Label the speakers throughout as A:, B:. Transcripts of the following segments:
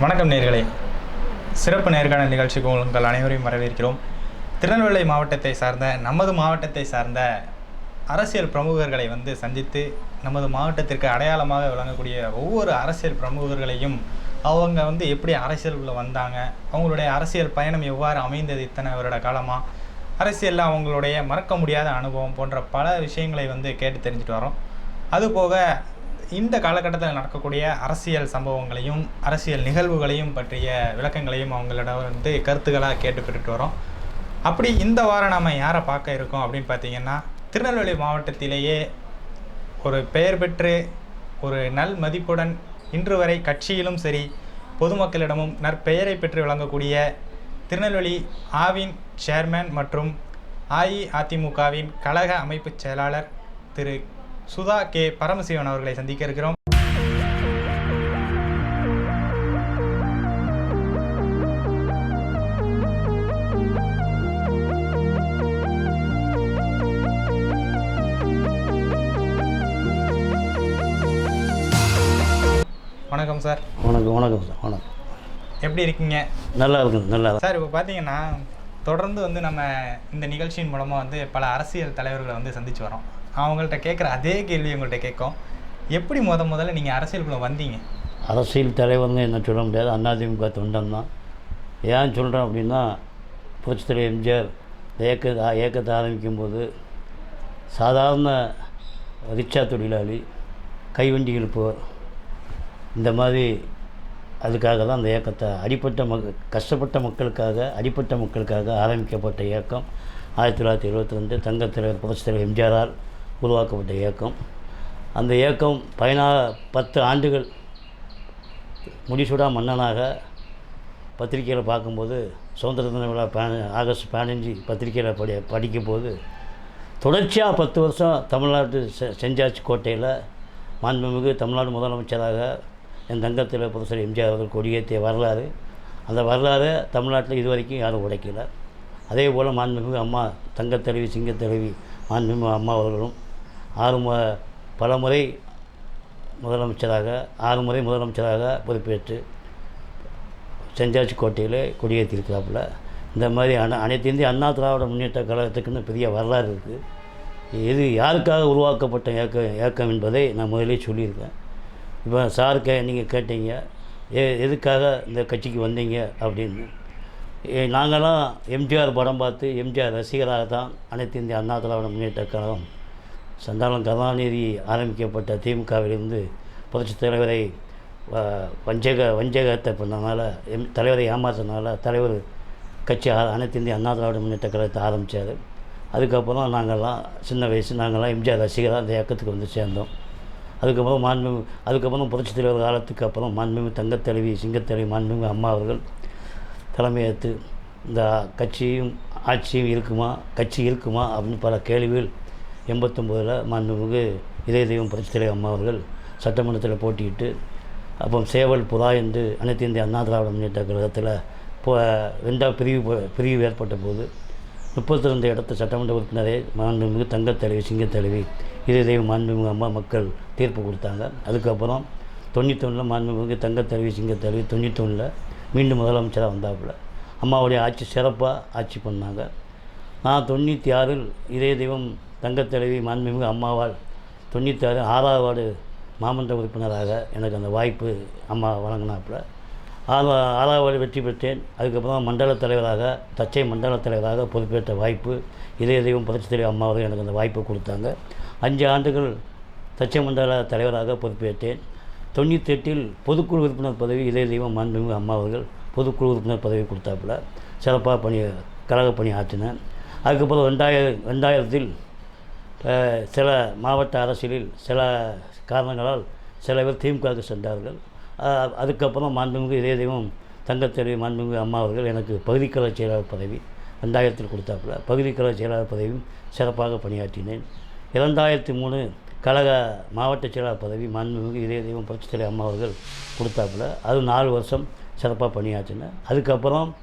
A: வணக்கம் நேர்களே. சிறப்பு நேர்காணல் நிகழ்ச்சிக்கு உங்கள் அனைவரையும் வரவேற்கிறோம். திருநெல்வேலி மாவட்டத்தை சார்ந்த நமது மாவட்டத்தை சார்ந்த அரசியல் பிரமுகர்களை வந்து சந்தித்து நமது மாவட்டத்திற்கு அடையாளமாக விளங்கக்கூடிய ஒவ்வொரு அரசியல் பிரமுகர்களையும் அவங்க வந்து எப்படி அரசியலுக்குள்ள வந்தாங்க அவங்களுடைய அரசியல் பயணம் எவ்வாறு அமைந்தது இத்தனை வருட காலமாக அரசியலில் அவங்களுடைய மறக்க முடியாத அனுபவம் போன்ற பல விஷயங்களை வந்து கேட்டு தெரிஞ்சுட்டு வரோம் அதுபோக இந்த காலகட்டத்தில் நடக்கக்கூடிய அரசியல் சம்பவங்களையும் அரசியல் நிகழ்வுகளையும் பற்றிய விளக்கங்களையும் அவங்களிடம் வந்து கருத்துக்களாக கேட்டு பெற்றுட்டு வரோம். அப்படி இந்த வாரம் நாம் யாரை பார்க்க இருக்கோம் அப்படின்னு பார்த்தீங்கன்னா திருநெல்வேலி மாவட்டத்திலேயே ஒரு பெயர் பெற்று ஒரு நல் மதிப்புடன் இன்று வரை கட்சியிலும் சரி பொதுமக்களிடமும் நற்பெயரை பெற்று விளங்கக்கூடிய திருநெல்வேலி ஆவின் சேர்மேன் மற்றும் அஇஅதிமுகவின் கழக அமைப்புச் செயலாளர் திரு சுதா கே பரமசிவன் அவர்களை சந்திக்க இருக்கிறோம். வணக்கம் சார்.
B: வணக்கம் வணக்கம் சார் வணக்கம்.
A: எப்படி இருக்கீங்க?
B: நல்லா இருக்குங்க நல்லா.
A: சார் இப்போ பார்த்தீங்கன்னா தொடர்ந்து வந்து நம்ம இந்த நிகழ்ச்சியின் மூலமாக வந்து பல அரசியல் தலைவர்களை வந்து சந்திச்சு வரோம். அவங்கள்ட்ட கேட்குற அதே கேள்வி உங்கள்கிட்ட கேட்கும். எப்படி முத முதல்ல நீங்கள் அரசியலுக்குள்ள வந்தீங்க?
B: அரசியல் தலைவர்னு என்ன சொல்ல முடியாது. அதிமுக தொண்டன் தான் ஏன் சொல்கிறேன் அப்படின்னா புரட்சித்தலைவர் எம்ஜிஆர் இந்த இயக்க இயக்கத்தை ஆரம்பிக்கும் போது சாதாரண ரிக்ஷா தொழிலாளி கைவண்டி இழுப்பவர் இந்த மாதிரி அதுக்காக தான் அந்த இயக்கத்தை அடிப்பட்ட மக் கஷ்டப்பட்ட மக்களுக்காக அடிப்பட்ட மக்களுக்காக ஆரம்பிக்கப்பட்ட இயக்கம் ஆயிரத்தி தொள்ளாயிரத்தி எழுபத்தி ரெண்டு. தங்கத் தலைவர் தலைவர் எம்ஜிஆரால் உருவாக்கப்பட்ட இயக்கம். அந்த இயக்கம் பதினா பத்து ஆண்டுகள் முடிசூடா மன்னனாக பத்திரிக்கையில் பார்க்கும்போது சுதந்திர தின விழா பே ஆகஸ்ட் பதினஞ்சு பத்திரிக்கையில் படி படிக்கும்போது தொடர்ச்சியாக பத்து வருஷம் தமிழ்நாட்டு செ செஞ்சாச்சி கோட்டையில். மாண்புமிகு தமிழ்நாடு முதலமைச்சராக என் தங்கத்தில் புதுசர் எம்ஜிஆர் அவர்கள் கொடியேற்றிய வரலாறு. அந்த வரலாறு தமிழ்நாட்டில் இதுவரைக்கும் யாரும் உடைக்கல. அதே போல் மாண்புமிகு அம்மா தங்கத்தலைவி சிங்கத்தலைவி மாண்புமிகு அம்மா அவர்களும் ஆறு மு பல முறை முதலமைச்சராக ஆறு முறை முதலமைச்சராக பொறுப்பேற்று செஞ்சாச்சி கோட்டையில் கொடியேற்றிருக்கிறாப்புல இந்த மாதிரி அன அனைத்து இந்திய அண்ணா திராவிட முன்னேற்ற கழகத்துக்குன்னு பெரிய வரலாறு இருக்குது இது யாருக்காக உருவாக்கப்பட்ட இயக்கம் இயக்கம் என்பதை நான் முதலே சொல்லியிருக்கேன். இப்போ சார் கே நீங்கள் கேட்டீங்க. எ எதுக்காக இந்த கட்சிக்கு வந்தீங்க அப்படின்னு. ஏ, நாங்களாம் எம்ஜிஆர் படம் பார்த்து எம்ஜிஆர் ரசிகராக தான் அனைத்து இந்திய அண்ணா திராவிட முன்னேற்ற கழகம் சந்தானம் கருணாநிதி ஆரம்பிக்கப்பட்ட திமுகவிலிருந்து புரட்சித் தலைவரை வஞ்சக வஞ்சகத்தை பண்ணனால எம் தலைவரை ஏமாத்தினால தலைவர் கட்சி ஆ- அனைத்து இந்திய அண்ணா திராவிட முன்னேற்ற கழகத்தை ஆரம்பித்தார் அதுக்கப்புறம் நாங்கள்லாம் சின்ன வயசு நாங்கள்லாம் எம்ஜிஆர் ரசிகராக அந்த இயக்கத்துக்கு வந்து சேர்ந்தோம். அதுக்கப்புறம் மாண்புமிகு அதுக்கப்புறம் புரட்சித் தலைவர் காலத்துக்கு அப்புறம் மாண்புமிகு தங்கத்தலைவி சிங்கத்தலைவி மாண்புமிகு அம்மா அவர்கள் தலைமையேற்று இந்த கட்சியும் ஆட்சியும் இருக்குமா கட்சி இருக்குமா அப்படின்னு பல கேள்விகள் எண்பத்தொம்போதில் மாண்புமிகு இதய தெய்வம் புரட்சித் அம்மா அவர்கள் சட்டமன்றத்தில் போட்டியிட்டு அப்போ சேவல் புறா என்று அனைத்து இந்திய அண்ணா திராவிட முன்னேற்ற கழகத்தில் இப்போ ரெண்டாவது பிரிவு பிரிவு ஏற்பட்ட போது முப்பத்தி ரெண்டு இடத்து சட்டமன்ற உறுப்பினரே மாண்புமிகு தங்கத்தலைவி சிங்கத்தலைவி இதய தெய்வம் மாண்புமிகு அம்மா மக்கள் தீர்ப்பு கொடுத்தாங்க. அதுக்கப்புறம் தொண்ணூத்தொன்னில் மாண்புமிகு தங்கத்தலைவி சிங்கத்தலைவி தொண்ணூத்தொன்னில் மீண்டும் முதலமைச்சராக வந்தாப்புல அம்மாவுடைய ஆட்சி சிறப்பாக ஆட்சி பண்ணாங்க. நான் தொண்ணூற்றி ஆறில் இதய தெய்வம் தங்கத்தலைவி மாண்புமிகு அம்மாவால் தொண்ணூற்றி ஆறாவது வார்டு மாமன்ற உறுப்பினராக எனக்கு அந்த வாய்ப்பு அம்மா வழங்கினாப்புல. ஆறு ஆறாவது வார்டு வெற்றி பெற்றேன். அதுக்கப்புறம் மண்டல தலைவராக தச்சை மண்டல தலைவராக பொறுப்பேற்ற வாய்ப்பு இதய தெய்வம் புரட்சி தலைவர் அம்மா அவர்கள் எனக்கு அந்த வாய்ப்பை கொடுத்தாங்க. அஞ்சு ஆண்டுகள் தச்சை மண்டல தலைவராக பொறுப்பேற்றேன். தொண்ணூற்றி எட்டில் பொதுக்குழு உறுப்பினர் பதவி இதய தெய்வம் மாண்புமிகு அம்மா அவர்கள் பொதுக்குழு உறுப்பினர் பதவி கொடுத்தாப்புல. சிறப்பாக பணி கழக பணி ஆற்றினேன். அதுக்கப்புறம் ரெண்டாயிர ரெண்டாயிரத்தில் சில மாவட்ட அரசியலில் சில காரணங்களால் சில பேர் திமுகவுக்கு சென்றார்கள். அதுக்கப்புறம் மாண்புமிகு இதே தெய்வம் தங்கத்தெளிவு மாண்புமிகு அம்மா அவர்கள் எனக்கு பகுதி செயலாளர் பதவி ரெண்டாயிரத்தில் கொடுத்தாப்புல. பகுதி செயலாளர் பதவியும் சிறப்பாக பணியாற்றினேன். இரண்டாயிரத்தி மூணு கழக மாவட்ட செயலாளர் பதவி மாண்புமிகு இதே தெய்வம் புரட்சித் அம்மா அவர்கள் கொடுத்தாப்புல. அது நாலு வருஷம் சிறப்பாக பணியாற்றினேன் அதுக்கப்புறம்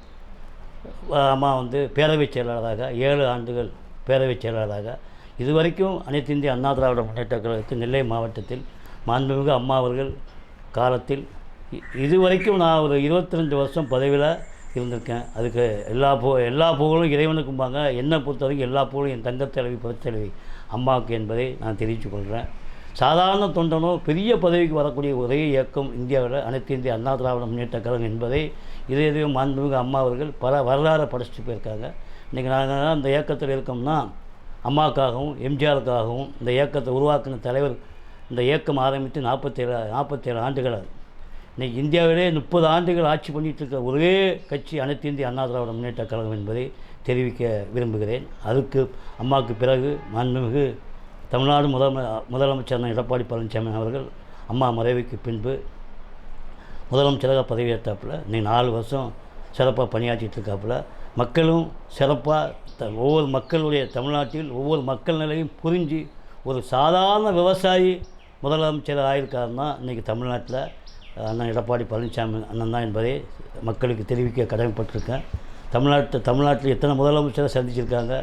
B: அம்மா வந்து பேரவைச் செயலாளராக ஏழு ஆண்டுகள் பேரவைச் செயலாளராக இதுவரைக்கும் அனைத்து இந்திய அண்ணா திராவிட முன்னேற்ற கழகத்தின் நெல்லை மாவட்டத்தில் மாண்புமிகு அம்மா அவர்கள் காலத்தில் இதுவரைக்கும் இது வரைக்கும் நான் ஒரு இருபத்தி ரெண்டு வருஷம் பதவியில் இருந்திருக்கேன். அதுக்கு எல்லா போ எல்லா பூகளும் இறைவனுக்கும்பாங்க என்னை பொறுத்த வரைக்கும் எல்லா புகழும் என் தங்கத்தலைவி புறத்தலைவி அம்மாவுக்கு என்பதை நான் தெரிவித்துக் கொள்கிறேன். சாதாரண தொண்டனோ பெரிய பதவிக்கு வரக்கூடிய ஒரே இயக்கம் இந்தியாவில் அனைத்து இந்திய அண்ணா திராவிட முன்னேற்ற கழகம் என்பதை இதே இதுவே மாண்புமிகு அம்மா அவர்கள் பல வரலாறு படைச்சிட்டு போயிருக்காங்க. இன்றைக்கி நாங்கள் அந்த இயக்கத்தில் இருக்கோம்னா அம்மாவுக்காகவும் எம்ஜிஆருக்காகவும் இந்த இயக்கத்தை உருவாக்கின தலைவர் இந்த இயக்கம் ஆரம்பித்து நாற்பத்தேழு நாற்பத்தேழு ஆண்டுகள் ஆகுது. இன்றைக்கி இந்தியாவிலே முப்பது ஆண்டுகள் ஆட்சி பண்ணிகிட்டு இருக்க ஒரே கட்சி அனைத்து இந்திய அண்ணா திராவிட முன்னேற்ற கழகம் என்பதை தெரிவிக்க விரும்புகிறேன் அதுக்கு அம்மாவுக்கு பிறகு மாண்புமிகு தமிழ்நாடு முதலமை முதலமைச்சர் எடப்பாடி பழனிசாமி அவர்கள் அம்மா மறைவுக்கு பின்பு முதலமைச்சராக பதவியேற்றாப்புல இன்னைக்கு நாலு வருஷம் சிறப்பாக பணியாற்றிட்டு இருக்காப்புல மக்களும் சிறப்பாக த ஒவ்வொரு மக்களுடைய தமிழ்நாட்டில் ஒவ்வொரு மக்கள் நிலையும் புரிஞ்சு ஒரு சாதாரண விவசாயி முதலமைச்சர் ஆயிருக்காருன்னா இன்றைக்கி தமிழ்நாட்டில் அண்ணன் எடப்பாடி பழனிசாமி அண்ணன் தான் என்பதை மக்களுக்கு தெரிவிக்க கடமைப்பட்டிருக்கேன். தமிழ்நாட்டு தமிழ்நாட்டில் எத்தனை முதலமைச்சரை சந்திச்சிருக்காங்க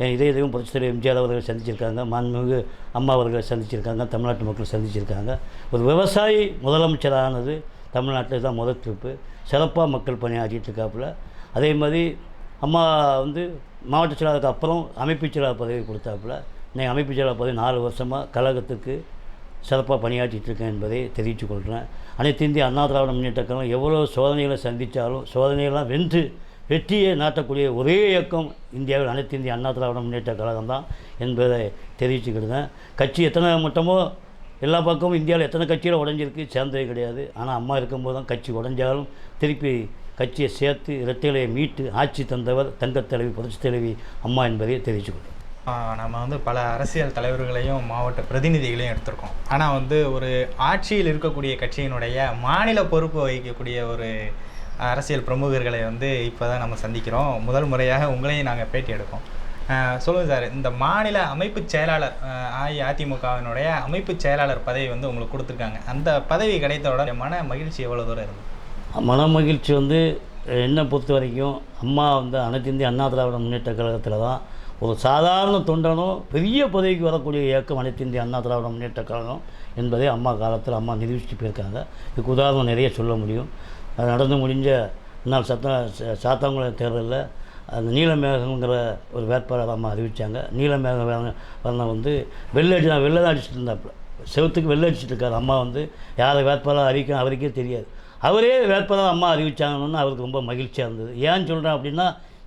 B: என் இதய இதையும் புரட்சித்தலைவர் எம்ஜிஆர் அவர்கள் சந்திச்சிருக்காங்க மாண்புமிகு அம்மா அவர்கள் சந்திச்சிருக்காங்க தமிழ்நாட்டு மக்கள் சந்திச்சிருக்காங்க. ஒரு விவசாயி முதலமைச்சரானது தமிழ்நாட்டில் தான் முதல் ட்ரிப்பு சிறப்பாக மக்கள் பணியாற்றிட்டு இருக்காப்புல. அதே மாதிரி அம்மா வந்து மாவட்ட செயலாளருக்கு அப்புறம் அமைப்பு செயலாளர் பதவி கொடுத்தாப்புல. நான் அமைப்பு செயலாளர் பதவி நாலு வருஷமாக கழகத்துக்கு சிறப்பாக பணியாற்றிட்டுருக்கேன் என்பதை தெரிவித்துக் கொள்கிறேன். அனைத்து இந்திய அண்ணா திராவிட முன்னேற்ற கழகம் எவ்வளோ சோதனைகளை சந்தித்தாலும் சோதனையெல்லாம் வென்று வெற்றியை நாட்டக்கூடிய ஒரே இயக்கம் இந்தியாவில் அனைத்து இந்திய அண்ணா திராவிட முன்னேற்ற கழகம் தான் என்பதை தெரிவிச்சுக்கிடுதேன் கட்சி எத்தனை மட்டமோ எல்லா பக்கமும் இந்தியாவில் எத்தனை கட்சியில் உடஞ்சிருக்கு சேர்ந்தது கிடையாது. ஆனால் அம்மா இருக்கும்போது தான் கட்சி உடஞ்சாலும் திருப்பி கட்சியை சேர்த்து இரட்டைகளை மீட்டு ஆட்சி தந்தவர் தங்கத் தலைவி புரட்சித் தலைவி அம்மா என்பதை தெரிவிச்சுக்கொள்கிறேன்
A: நம்ம வந்து பல அரசியல் தலைவர்களையும் மாவட்ட பிரதிநிதிகளையும் எடுத்திருக்கோம். ஆனால் வந்து ஒரு ஆட்சியில் இருக்கக்கூடிய கட்சியினுடைய மாநில பொறுப்பு வகிக்கக்கூடிய ஒரு அரசியல் பிரமுகர்களை வந்து இப்போ தான் நம்ம சந்திக்கிறோம். முதல் முறையாக உங்களையும் நாங்கள் பேட்டி எடுக்கோம் சொல்லுங்கள் சார் இந்த மாநில அமைப்பு செயலாளர் அஇஅதிமுகவினுடைய அமைப்பு செயலாளர் பதவி வந்து உங்களுக்கு கொடுத்துருக்காங்க. அந்த பதவி கிடைத்தவுடன் மன மகிழ்ச்சி எவ்வளோ தூரம் இருந்தது?
B: மன மகிழ்ச்சி வந்து என்னை பொறுத்த வரைக்கும் அம்மா வந்து அனைத்து இந்திய அண்ணா திராவிட முன்னேற்ற கழகத்தில் தான் ஒரு சாதாரண தொண்டனும் பெரிய பதவிக்கு வரக்கூடிய இயக்கம் அனைத்து இந்திய அண்ணா திராவிட முன்னேற்ற கழகம் என்பதை அம்மா காலத்தில் அம்மா நிரூபிச்சுட்டு போயிருக்காங்க. இதுக்கு உதாரணம் நிறைய சொல்ல முடியும். அது நடந்து முடிஞ்ச நாள் சத்த ச- சாத்தாங்குளம் தேர்தலில் அந்த நீலமேகங்கிற ஒரு வேட்பாளர் அம்மா அறிவித்தாங்க நீலமேகம் வர்ணம் வந்து வெள்ளை அடி வெள்ளை தான் அடிச்சுட்டு இருந்தாப்புல. செவத்துக்கு வெள்ளை அடிச்சுட்டு இருக்காரு. அம்மா வந்து யாரை வேட்பாளர் அறிவிக்கணும் அவருக்கே தெரியாது. அவரே வேட்பாளர் அம்மா அறிவிச்சாங்கன்னு அவருக்கு ரொம்ப மகிழ்ச்சியாக இருந்தது. ஏன் சொல்கிறேன் அப்படின்னா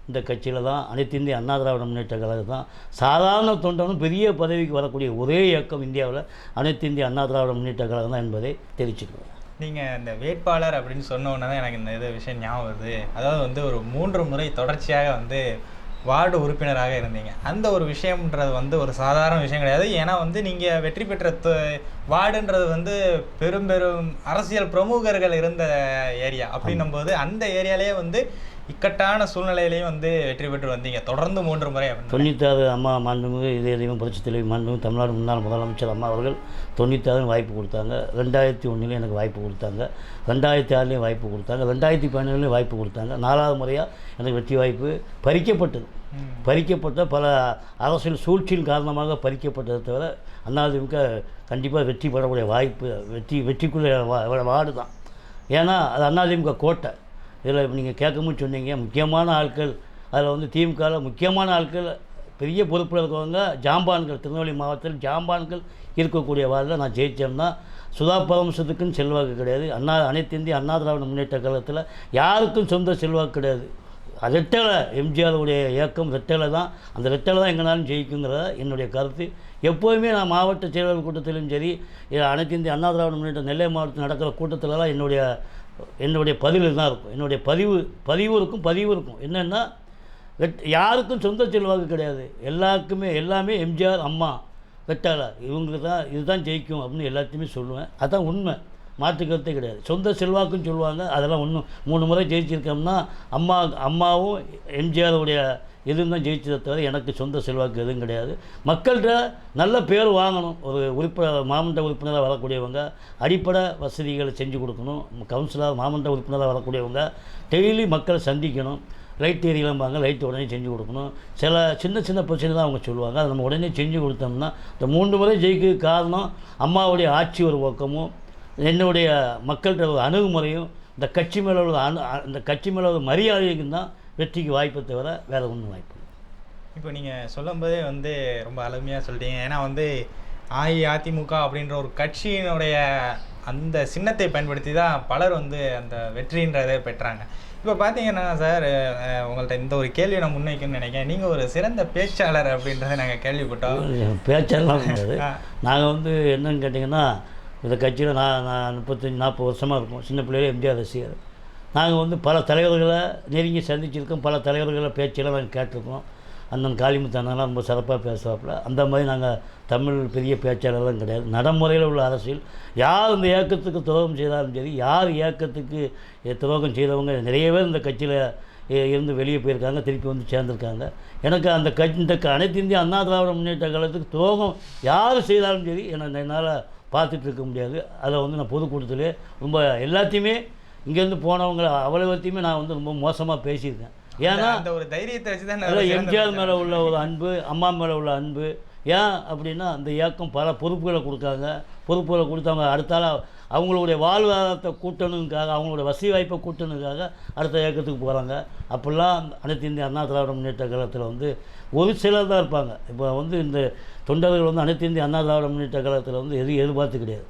B: இந்த கட்சியில் தான் அனைத்து இந்திய அண்ணா திராவிட முன்னேற்ற கழகம் தான். சாதாரண தொண்டனும் பெரிய பதவிக்கு வரக்கூடிய ஒரே இயக்கம் இந்தியாவில் அனைத்து இந்திய அண்ணா திராவிட முன்னேற்ற கழகம் தான் என்பதை தெரிவிச்சுக்கிறேன்.
A: நீங்கள் இந்த வேட்பாளர் அப்படின்னு சொன்ன உடனே தான் எனக்கு இந்த இது விஷயம் ஞாபகம் வருது. அதாவது வந்து ஒரு மூன்று முறை தொடர்ச்சியாக வந்து வார்டு உறுப்பினராக இருந்தீங்க. அந்த ஒரு விஷயம்ன்றது வந்து ஒரு சாதாரண விஷயம் கிடையாது. ஏன்னா வந்து நீங்கள் வெற்றி பெற்ற து- வார்டுன்றது வந்து பெரும் பெரும் அரசியல் பிரமுகர்கள் இருந்த ஏரியா. அப்படின்னும் போது அந்த ஏரியாலேயே வந்து இக்கட்டான சூழ்நிலையிலையும் வந்து வெற்றி பெற்று வந்தீங்க. தொடர்ந்து மூன்று முறை
B: தொண்ணூத்தாறு அம்மா மாண்புமிகு இதய தெய்வம் புரட்சித் தலைவி மாண்புமிகு தமிழ்நாடு முன்னாள் முதலமைச்சர் அம்மா அவர்கள் தொண்ணூத்தாறு வாய்ப்பு கொடுத்தாங்க. ரெண்டாயிரத்தி ஒன்றுலேயும் எனக்கு வாய்ப்பு கொடுத்தாங்க. ரெண்டாயிரத்தி ஆறுலேயும் வாய்ப்பு கொடுத்தாங்க. ரெண்டாயிரத்தி பதினேழுலேயும் வாய்ப்பு கொடுத்தாங்க. நாலாவது முறையாக எனக்கு வெற்றி வாய்ப்பு பறிக்கப்பட்டது. பறிக்கப்பட்ட பல அரசியல் சூழ்ச்சியின் காரணமாக பறிக்கப்பட்டதை தவிர அதிமுக கண்டிப்பாக வெற்றி பெறக்கூடிய வாய்ப்பு வெற்றி வெற்றிக்குள்ள வார்டு தான். ஏன்னா அது அதிமுக கோட்டை. இதில் நீங்கள் கேட்கும்போது சொன்னீங்க முக்கியமான ஆட்கள் அதில் வந்து திமுகவில் முக்கியமான ஆட்கள் பெரிய பொறுப்பில் இருக்கிறவங்க ஜாம்பான்கள் திருநெல்வேலி மாவட்டத்தில் ஜாம்பான்கள் இருக்கக்கூடிய வாரில் நான் ஜெயித்தேன்னா சுதா பரமசத்துக்குன்னு செல்வாக்கு கிடையாது. அண்ணா அனைத்து இந்திய அண்ணா திராவிட முன்னேற்ற கழகத்தில் யாருக்கும் சொந்த செல்வாக்கு கிடையாது. அது ரெட்டலை எம்ஜிஆருடைய இயக்கம் ரெட்டலை தான். அந்த ரெட்டலை தான் எங்கனாலும் ஜெயிக்குங்கிறத என்னுடைய கருத்து. எப்போதுமே நான் மாவட்ட செயலாளர் கூட்டத்திலும் சரி அனைத்து இந்திய அண்ணா திராவிட முன்னேற்ற நெல்லை மாவட்டத்தில் நடக்கிற கூட்டத்திலலாம் என்னுடைய என்னுடைய பதிவு தான் இருக்கும். என்னுடைய பதிவு பதிவு இருக்கும் பதிவு இருக்கும் என்னென்னா வெட் யாருக்கும் சொந்த செல்வாக்கு கிடையாது. எல்லாருக்குமே எல்லாமே எம்ஜிஆர் அம்மா. வெட்டாளா இவங்களுக்கு தான் இதுதான் ஜெயிக்கும் அப்படின்னு எல்லாத்தையுமே சொல்லுவேன். அதுதான் உண்மை. மாற்றுக்கிறதே கிடையாது. சொந்த செல்வாக்குன்னு சொல்லுவாங்க. அதெல்லாம் ஒன்றும் மூணு முறை ஜெயிச்சிருக்கோம்னா அம்மா அம்மாவும் எம்ஜிஆருடைய எதுவும் தான் ஜெயிச்சதை தவிர எனக்கு சொந்த செல்வாக்கு எதுவும் கிடையாது. மக்கள்கிட்ட நல்ல பேர் வாங்கணும். ஒரு உறுப்பினர் மாமன்ற உறுப்பினராக வரக்கூடியவங்க அடிப்படை வசதிகளை செஞ்சு கொடுக்கணும். கவுன்சிலர் மாமன்ற உறுப்பினராக வரக்கூடியவங்க டெய்லி மக்களை சந்திக்கணும். லைட் ஏரியலாம்பாங்க லைட் உடனே செஞ்சு கொடுக்கணும். சில சின்ன சின்ன பிரச்சனை தான் அவங்க சொல்லுவாங்க. அதை நம்ம உடனே செஞ்சு கொடுத்தோம்னா இந்த மூன்று முறை ஜெயிக்க காரணம் அம்மாவுடைய ஆட்சி ஒரு பக்கமும் என்னுடைய மக்கள்கிட்ட ஒரு அணுகுமுறையும் இந்த கட்சி மேலே உள்ள அணு இந்த கட்சி மேலே உள்ள மரியாதைக்கும் தான் வெற்றிக்கு வாய்ப்பை தவிர வேறு ஒன்றும் வாய்ப்பு.
A: இப்போ நீங்கள் சொல்லும்போதே வந்து ரொம்ப அருமையாக சொல்லிட்டீங்க ஏன்னா வந்து அஇஅதிமுக அப்படின்ற ஒரு கட்சியினுடைய அந்த சின்னத்தை பயன்படுத்தி தான் பலர் வந்து அந்த வெற்றின்றதை பெற்றாங்க. இப்போ பார்த்தீங்கன்னா சார் அஹ், உங்கள்ட்ட இந்த ஒரு கேள்வியை நான் முன்வைக்கணும்னு நினைக்கிறேன். நீங்கள் ஒரு சிறந்த பேச்சாளர் அப்படின்றத நாங்கள் கேள்விப்பட்டோம். ஆ.
B: நாங்கள் வந்து என்னன்னு கேட்டிங்கன்னா இந்த கட்சியில் நான் நான் முப்பத்தஞ்சு நாற்பது வருஷமாக இருக்கும். சின்ன பிள்ளையில எம்ஜிஆர் ரசிகர். நாங்கள் வந்து பல தலைவர்களை நெருங்கி சந்திச்சிருக்கோம். பல தலைவர்களை பேச்செல்லாம் நாங்கள் கேட்டிருக்கோம். அண்ணன் காளிமுத்து அண்ணன்லாம் ரொம்ப சிறப்பாக பேசுவாப்புல. அந்த மாதிரி நாங்கள் தமிழ் பெரிய பேச்சாளர்லாம் கிடையாது. நடைமுறையில் உள்ள அரசியல். யார் இந்த இயக்கத்துக்கு துரோகம் செய்தாலும் சரி யார் இயக்கத்துக்கு துரோகம் செய்தவங்க நிறைய பேர் இந்த கட்சியில் இருந்து வெளியே போயிருக்காங்க திருப்பி வந்து சேர்ந்துருக்காங்க. எனக்கு அந்த கட்சி இந்த அனைத்து இந்திய அண்ணா திராவிட முன்னேற்ற காலத்துக்கு துரோகம் யார் செய்தாலும் சரி என்ன என்னால் பார்த்துட்டு இருக்க முடியாது அதை வந்து நான் பொதுக்கூட்டத்திலே ரொம்ப எல்லாத்தையுமே இங்கேருந்து போனவங்க அவ்வளோத்தையுமே நான் வந்து ரொம்ப மோசமாக பேசியிருக்கேன். ஏன்னா
A: அந்த ஒரு தைரியத்தை வச்சு தான்
B: அதில் எம்ஜிஆர் மேலே உள்ள ஒரு அன்பு அம்மா மேலே உள்ள அன்பு. ஏன் அப்படின்னா அந்த இயக்கம் பல பொறுப்புகளை கொடுக்காங்க. பொறுப்புகளை கொடுத்தவங்க அடுத்தால அவங்களுடைய வாழ்வாதாரத்தை கூட்டணுக்காக அவங்களுடைய வசதி வாய்ப்பை கூட்டணுக்காக அடுத்த இயக்கத்துக்கு போகிறாங்க அப்படிலாம் அனைத்து இந்திய அண்ணா திராவிட முன்னேற்ற கழகத்தில் வந்து ஒரு சிலர் தான் இருப்பாங்க. இப்போ வந்து இந்த தொண்டர்கள் வந்து அனைத்து இந்திய அண்ணா திராவிட முன்னேற்ற கழகத்தில் வந்து எதுவும் எதிர்பார்த்து கிடையாது.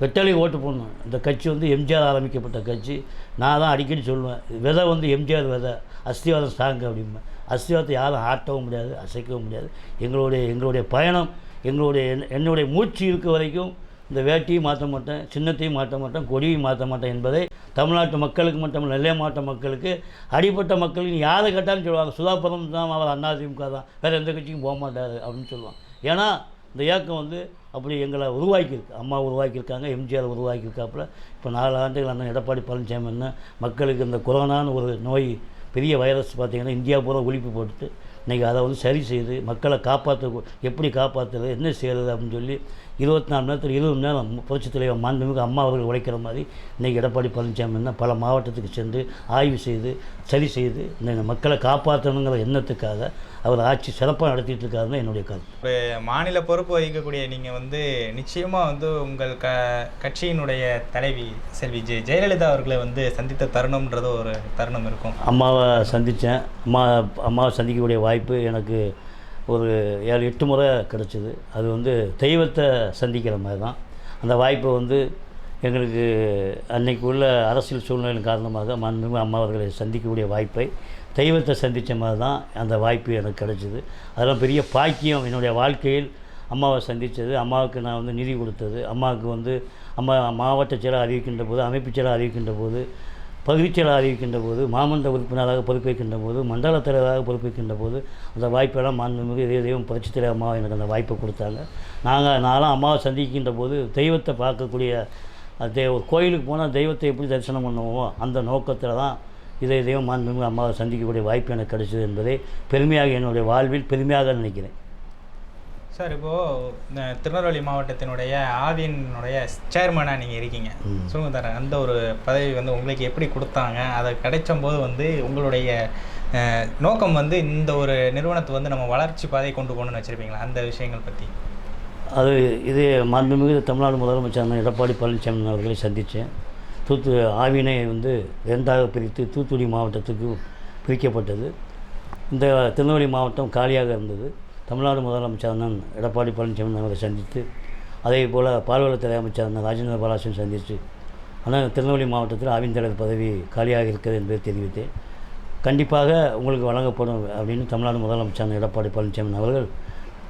B: வெட்டாளி ஓட்டு போடணும். இந்த கட்சி வந்து எம்ஜிஆர் ஆரம்பிக்கப்பட்ட கட்சி. நான் தான் அடிக்கடி சொல்லுவேன் விதை வந்து எம்ஜிஆர் விதை அஸ்திவாதம் ஸ்ட்ராங்கு அப்படிம்பேன். அஸ்திவாதத்தை யாரும் ஆட்டவும் முடியாது அசைக்கவும் முடியாது. எங்களுடைய எங்களுடைய பயணம் எங்களுடைய என்- என்னுடைய மூச்சு இருக்க வரைக்கும் இந்த வேட்டியும் மாற்ற மாட்டேன் சின்னத்தையும் மாற்ற மாட்டேன் கொடியும் மாற்ற மாட்டேன் என்பதை தமிழ்நாட்டு மக்களுக்கு மட்டும் நெல்லை மாவட்ட மக்களுக்கு அடிப்பட்ட மக்களுக்கு யாரை கேட்டாலும் சொல்லுவாங்க சுதாபுரம் தான் அவர் அதிமுக தான் வேறு எந்த கட்சிக்கும் போக மாட்டார் அப்படின்னு சொல்லுவாங்க. ஏன்னா இந்த இயக்கம் வந்து அப்படி எங்களை உருவாக்கியிருக்கு. அம்மா உருவாக்கியிருக்காங்க எம்ஜிஆர் உருவாக்கியிருக்காப்புல. இப்போ நாலு ஆண்டுகள் அண்ணன் எடப்பாடி பழனிசாமி என்ன மக்களுக்கு இந்த கொரோனான்னு ஒரு நோய் பெரிய வைரஸ் பார்த்திங்கன்னா இந்தியா பூரா ஒழிப்பு போட்டுட்டு இன்றைக்கி அதை வந்து சரி செய்து மக்களை காப்பாற்ற எப்படி காப்பாற்றுறது என்ன செய்கிறது அப்படின்னு சொல்லி இருபத்தி நாலு நேரத்தில் இருபது மணி நேரம் புரட்சித் தலைவர் மாண்புமிகு அம்மா அவர்கள் உழைக்கிற மாதிரி இன்றைக்கி எடப்பாடி பழனிசாமி பல மாவட்டத்துக்கு சென்று ஆய்வு செய்து சரி செய்து இந்த மக்களை காப்பாற்றணுங்கிற எண்ணத்துக்காக அவர் ஆட்சி சிறப்பாக நடத்திட்டு இருக்காருன்னு என்னுடைய கருத்து.
A: மாநில பொறுப்பு வகிக்கக்கூடிய நீங்கள் வந்து நிச்சயமாக வந்து உங்கள் க கட்சியினுடைய தலைவி செல்வி ஜெ ஜெயலலிதா அவர்களை வந்து சந்தித்த தருணம்ன்றது ஒரு தருணம் இருக்கும்.
B: அம்மாவை சந்தித்தேன் அம்மா அம்மாவை சந்திக்கக்கூடிய வாய்ப்பு எனக்கு ஒரு ஏழு எட்டு முறை கிடச்சிது. அது வந்து தெய்வத்தை சந்திக்கிற மாதிரி தான். அந்த வாய்ப்பை வந்து எங்களுக்கு அன்னைக்கு உள்ள அரசியல் சூழ்நிலையின் காரணமாக மாண்புமிகு அம்மா அவர்களை சந்திக்கக்கூடிய வாய்ப்பை தெய்வத்தை சந்தித்த மாதிரி தான் அந்த வாய்ப்பு எனக்கு கிடச்சிது. அதெல்லாம் பெரிய பாக்கியம் என்னுடைய வாழ்க்கையில் அம்மாவை சந்தித்தது. அம்மாவுக்கு நான் வந்து நிதி கொடுத்தது. அம்மாவுக்கு வந்து அம்மா மாவட்ட செயலாக அறிவிக்கின்ற போது அமைப்பு செயலாக அறிவிக்கின்ற போது பகுதிச் அறிவிக்கின்ற போது மாமன்ற உறுப்பினராக பொறுப்பேற்கின்ற போது மண்டல தலைவராக பொறுப்பேற்கின்ற போது அந்த வாய்ப்பெல்லாம் மாண்புமிகு இதே தெய்வம் புரட்சி தலைவர் அம்மா எனக்கு அந்த வாய்ப்பை கொடுத்தாங்க. நாங்கள் நானும் அம்மாவை சந்திக்கின்ற போது தெய்வத்தை பார்க்கக்கூடிய அது ஒரு கோயிலுக்கு போனால் தெய்வத்தை எப்படி தரிசனம் பண்ணுவோமோ அந்த நோக்கத்தில் தான் இதே தெய்வம் மாண்புமிகு அம்மாவை சந்திக்கக்கூடிய வாய்ப்பு எனக்கு கிடைச்சது என்பதை பெருமையாக என்னுடைய வாழ்வில் பெருமையாக நினைக்கிறேன்.
A: சார் இப்போது திருநெல்வேலி மாவட்டத்தினுடைய ஆவியினுடைய சேர்மனாக நீங்கள் இருக்கீங்க. சொல்லுங்க தரேன் அந்த ஒரு பதவி வந்து உங்களுக்கு எப்படி கொடுத்தாங்க? அதை கிடைச்ச போது வந்து உங்களுடைய நோக்கம் வந்து இந்த ஒரு நிறுவனத்தை வந்து நம்ம வளர்ச்சி பாதை கொண்டு போகணும்னு வச்சுருப்பீங்களா? அந்த விஷயங்கள் பற்றி
B: அது இது மாண்புமிகு தமிழ்நாடு முதலமைச்சர் எடப்பாடி பழனிசாமி அவர்களை சந்தித்தேன். தூத்து ஆவினை வந்து ரெண்டாக பிரித்து தூத்துக்குடி மாவட்டத்துக்கு பிரிக்கப்பட்டது. இந்த திருநெல்வேலி மாவட்டம் காலியாக இருந்தது. தமிழ்நாடு முதலமைச்சர் அண்ணன் எடப்பாடி பழனிசாமி அவரை சந்தித்து அதே போல் பால்வளத்துறை அமைச்சரான ராஜேந்திர பாலாசன் சந்தித்து ஆனால் திருநெல்வேலி மாவட்டத்தில் ஆவின் தலைவர் பதவி காலியாக இருக்கிறது என்பதை தெரிவித்தேன் கண்டிப்பாக உங்களுக்கு வழங்கப்படும் அப்படின்னு தமிழ்நாடு முதலமைச்சர் எடப்பாடி பழனிசாமி அவர்கள்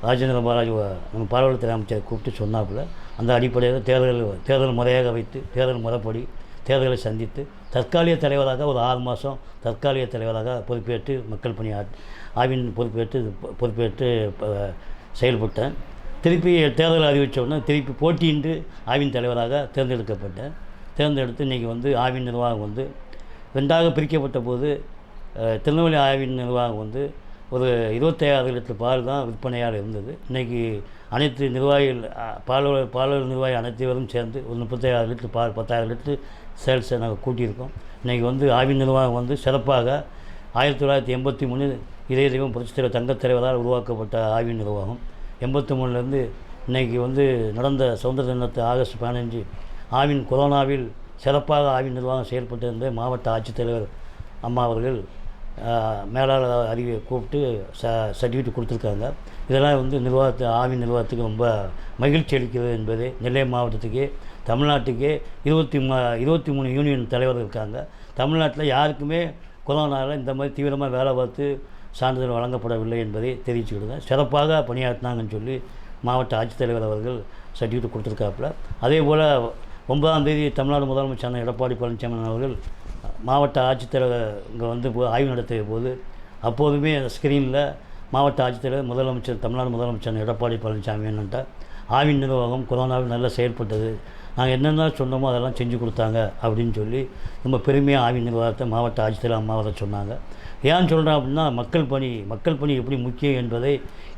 B: ராஜேந்திர பாலாஜி நம்ம பால்வளத்துறை அமைச்சரை கூப்பிட்டு சொன்னாப்புல அந்த அடிப்படையில் தேர்தல் தேர்தல் முறையாக வைத்து தேர்தல் முறைப்படி தேர்தலை சந்தித்து தற்காலிக தலைவராக ஒரு ஆறு மாதம் தற்காலிக தலைவராக பொறுப்பேற்று மக்கள் பணி ஆவின் பொறுப்பேற்று பொறுப்பேற்று செயல்பட்டேன். திருப்பி தேர்தல் அறிவித்த உடனே திருப்பி போட்டியின்றி ஆவின் தலைவராக தேர்ந்தெடுக்கப்பட்டேன் தேர்ந்தெடுத்து இன்றைக்கி வந்து ஆவின் நிர்வாகம் வந்து ரெண்டாக பிரிக்கப்பட்ட போது திருநெல்வேலி ஆவின் நிர்வாகம் வந்து ஒரு இருபத்தையாறு லிட்டர் பால் தான் விற்பனையாக இருந்தது. இன்றைக்கி அனைத்து நிர்வாகிகள் பாலோட பாலோட நிர்வாகி அனைத்தையும் சேர்ந்து ஒரு முப்பத்தாயிரம் லிட்டர் பால் பத்தாயிரம் லிட்டர் சேல்ஸை நாங்கள் கூட்டியிருக்கோம். இன்றைக்கி வந்து ஆவின் நிர்வாகம் வந்து சிறப்பாக ஆயிரத்தி தொள்ளாயிரத்தி எண்பத்தி மூணு இதய தெய்வம் புரட்சித் தலைவர் தங்கத் தலைவரால் உருவாக்கப்பட்ட ஆய்வின் நிர்வாகம். எண்பத்தி மூணுலேருந்து இன்றைக்கி வந்து நடந்த சுதந்திர தினத்தை ஆகஸ்ட் பதினஞ்சு ஆவின் கொரோனாவில் சிறப்பாக ஆவின் நிர்வாகம் செயல்பட்டு இருந்த மாவட்ட ஆட்சித்தலைவர் அம்மா அவர்கள் மேலாளர் அறிவியை கூப்பிட்டு ச சர்டிஃபிகேட் கொடுத்துருக்காங்க. இதெல்லாம் வந்து நிர்வாகத்து ஆவின் நிர்வாகத்துக்கு ரொம்ப மகிழ்ச்சி அளிக்கிறது என்பது நெல்லை மாவட்டத்துக்கே தமிழ்நாட்டுக்கே இருபத்தி மூ இருபத்தி மூணு யூனியன் தலைவர்கள் இருக்காங்க. தமிழ்நாட்டில் யாருக்குமே கொரோனாவில் இந்த மாதிரி தீவிரமாக வேலை பார்த்து சான்றிதழ் வழங்கப்படவில்லை என்பதை தெரிவிச்சுக்கிடுங்க. சிறப்பாக பணியாற்றினாங்கன்னு சொல்லி மாவட்ட ஆட்சித்தலைவர் அவர்கள் சர்டிஃபிகேட் கொடுத்துருக்காப்புல. அதே போல் ஒன்பதாம் தேதி தமிழ்நாடு முதலமைச்சர் எடப்பாடி பழனிசாமி அவர்கள் மாவட்ட ஆட்சித்தலைவர் இங்கே வந்து போ- ஆய்வு நடத்திய போது அப்போதுமே அந்த ஸ்க்ரீனில் மாவட்ட ஆட்சித்தலைவர் முதலமைச்சர் தமிழ்நாடு முதலமைச்சர் எடப்பாடி பழனிசாமி என்னன்ட்டா ஆவின் நிர்வாகம் கொரோனாவில் நல்லா செயல்பட்டது. நாங்கள் என்னென்ன சொன்னோமோ அதெல்லாம் செஞ்சு கொடுத்தாங்க அப்படின்னு சொல்லி ரொம்ப பெருமையாக ஆவின் நிர்வாகத்தை மாவட்ட ஆட்சித்தலைவர் அம்மா சொன்னாங்க. ஏன் சொல்கிறேன் அப்படின்னா மக்கள் பணி மக்கள் பணி எப்படி முக்கியம் என்பதை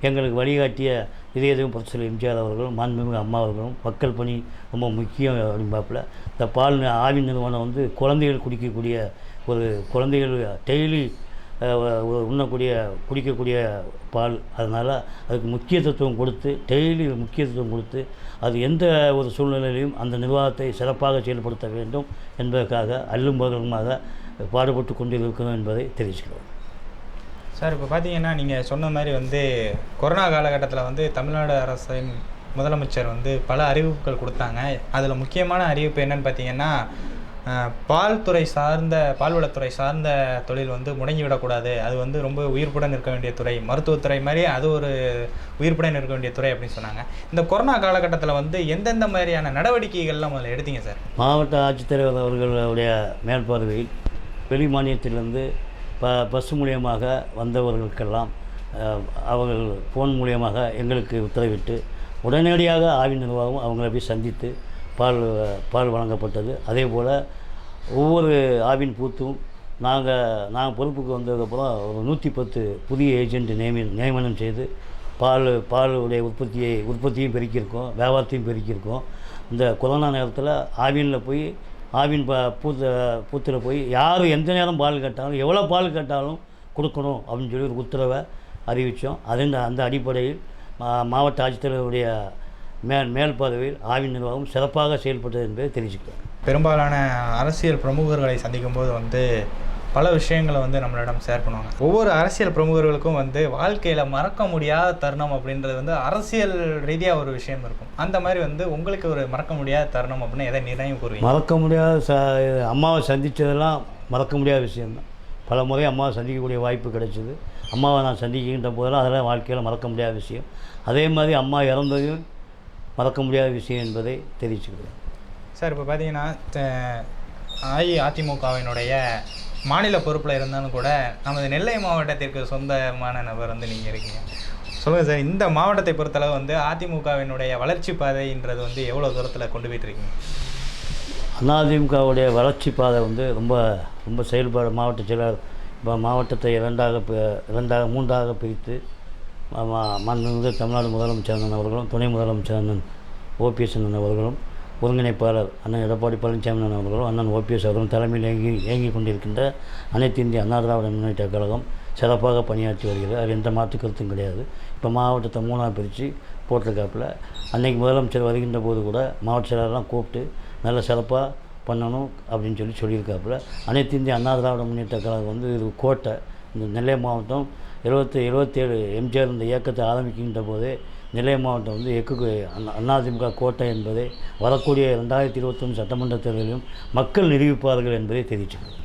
B: எங்களுக்கு வழிகாட்டிய இதே எதுவும் புரட்சியில் எம்ஜிஆர் அவர்களும் மாண்புமிகு அம்மா அவர்களும் மக்கள் பணி ரொம்ப முக்கியம் அப்படிம்பாப்புல. இந்த பால் ஆவி ஆவின் நிறுவனம் வந்து குழந்தைகள் குடிக்கக்கூடிய ஒரு குழந்தைகள் டெய்லி உண்ணக்கூடிய குடிக்கக்கூடிய பால். அதனால் அதுக்கு முக்கியத்துவம் கொடுத்து டெய்லி முக்கியத்துவம் கொடுத்து அது எந்த ஒரு சூழ்நிலையிலும் அந்த நிர்வாகத்தை சிறப்பாக செயல்படுத்த வேண்டும் என்பதற்காக அல்லும் பகலுமாக பாடுபட்டு கொண்டிருக்கிறோம் என்பதை தெரிவிச்சுக்கிறோம்.
A: சார் இப்போ பார்த்தீங்கன்னா நீங்கள் சொன்ன மாதிரி வந்து கொரோனா காலகட்டத்தில் வந்து தமிழ்நாடு அரசின் முதலமைச்சர் வந்து பல அறிவிப்புகள் கொடுத்தாங்க. அதில் முக்கியமான அறிவிப்பு என்னன்னு பார்த்தீங்கன்னா பால் துறை சார்ந்த பால்வளத்துறை சார்ந்த தொழில் வந்து முடங்கிவிடக்கூடாது. அது வந்து ரொம்ப உயிர்ப்புடன் இருக்க வேண்டிய துறை மருத்துவத்துறை மாதிரி அது ஒரு உயிர்ப்புடன் இருக்க வேண்டிய துறை அப்படின்னு சொன்னாங்க. இந்த கொரோனா காலகட்டத்தில் வந்து எந்தெந்த மாதிரியான நடவடிக்கைகள்லாம் முதல்ல எடுத்தீங்க சார்?
B: மாவட்ட ஆட்சித்தலைவர் அவர்களுடைய மேற்பார்வையில் வெளி மாநிலத்திலிருந்து ப பஸ் மூலியமாக வந்தவர்களுக்கெல்லாம் அவர்கள் ஃபோன் மூலியமாக எங்களுக்கு உத்தரவிட்டு உடனடியாக ஆவின் நிர்வாகம் அவங்கள போய் சந்தித்து பால் பால் வழங்கப்பட்டது. அதே போல் ஒவ்வொரு ஆவின் பூத்தும் நாங்கள் நாங்கள் பொறுப்புக்கு வந்ததுக்கப்புறம் ஒரு நூற்றி பத்து புதிய ஏஜெண்ட் நியமி நியமனம் செய்து பால் பாலுடைய உற்பத்தியை உற்பத்தியும் பெருக்கியிருக்கோம் வியாபாரத்தையும் பெருக்கியிருக்கோம். இந்த கொரோனா நேரத்தில் ஆவினில் போய் ஆவின் ப பூத்த பூத்தில் போய் யார் எந்த நேரம் பால் கேட்டாலும் எவ்வளோ பால் கேட்டாலும் கொடுக்கணும் அப்படின்னு சொல்லி ஒரு உத்தரவை அறிவித்தோம் அதன் அந்த அடிப்படையில் மா- மாவட்ட ஆட்சித்தலைவருடைய மேல் மேல் பதவியில் ஆவின் நிர்வாகம் சிறப்பாக செயல்பட்டது என்பதை தெரிவிச்சுக்கிறேன்
A: பெரும்பாலான அரசியல் பிரமுகர்களை சந்திக்கும் போது வந்து பல விஷயங்களை வந்து நம்மளிடம் ஷேர் பண்ணுவாங்க. ஒவ்வொரு அரசியல் பிரமுகர்களுக்கும் வந்து வாழ்க்கையில் மறக்க முடியாத தருணம் அப்படின்றது வந்து அரசியல் ரீதியாக ஒரு விஷயம் இருக்கும். அந்த மாதிரி வந்து உங்களுக்கு ஒரு மறக்க முடியாத தருணம் அப்படின்னு எதை நினைவு கூறுவீங்க?
B: மறக்க முடியாத ச அம்மாவை சந்தித்ததெல்லாம் மறக்க முடியாத விஷயம்தான். பல முறை அம்மாவை சந்திக்கக்கூடிய வாய்ப்பு கிடைச்சிது. அம்மாவை நான் சந்திக்கின்ற போதெல்லாம் அதெல்லாம் வாழ்க்கையில் மறக்க முடியாத விஷயம். அதே மாதிரி அம்மா இறந்ததையும் மறக்க முடியாத விஷயம் என்பதை தெரிவிச்சுக்கிறேன்.
A: சார் இப்போ பார்த்தீங்கன்னா அஇஅதிமுகவினுடைய மாநில பொறுப்பில் இருந்தாலும் கூட நமது நெல்லை மாவட்டத்திற்கு சொந்தமான நபர் வந்து நீங்கள் இருக்கீங்க. சொல்லுங்கள் சார் இந்த மாவட்டத்தை பொறுத்தளவு வந்து அதிமுகவினுடைய வளர்ச்சி பாதைன்றது வந்து எவ்வளோ தூரத்தில் கொண்டு போயிட்டு இருக்கீங்க
B: அதிமுகவுடைய வளர்ச்சி பாதை வந்து ரொம்ப ரொம்ப செயல்பாடு மாவட்ட செயலாளர் இப்போ மாவட்டத்தை இரண்டாக இரண்டாக மூன்றாக பிரித்து மாண்புமிகு தமிழ்நாடு முதலமைச்சர் அண்ணன் அவர்களும் துணை முதலமைச்சர் அண்ணன் ஓபிஎஸ் அண்ணன் அவர்களும் ஒருங்கிணைப்பாளர் அண்ணன் எடப்பாடி பழனிசாமி அண்ணன் அவர்களும் அண்ணன் ஓபிஎஸ் அவர்களும் தலைமையில் இயங்கி இயங்கி கொண்டிருக்கின்ற அனைத்து இந்திய அண்ணா திராவிட முன்னேற்ற கழகம் சிறப்பாக பணியாற்றி வருகிறது. அது எந்த மாற்று கருத்தும் கிடையாது. இப்போ மாவட்டத்தை மூணாக பிரித்து போட்டிருக்காப்புல. அன்னைக்கு முதலமைச்சர் வருகின்ற போது கூட மாவட்ட செயலாளர்லாம் கூப்பிட்டு நல்ல சிறப்பாக பண்ணணும் அப்படின்னு சொல்லி சொல்லியிருக்காப்புல. அனைத்து இந்திய அண்ணா திராவிட முன்னேற்ற கழகம் வந்து இது கோட்டை இந்த நெல்லை மாவட்டம் எழுபத்தி எழுபத்தேழு எம்ஜிஆர் இந்த இயக்கத்தை ஆரம்பிக்கின்ற போதே நெல்லை மாவட்டம் வந்து எக்கு அதிமுக கோட்டை என்பதை வரக்கூடிய ரெண்டாயிரத்தி இருபத்தொன்று சட்டமன்ற தேர்தலிலும் மக்கள் நிரூபிப்பார்கள் என்பதை தெரிவிச்சுக்கிறேன்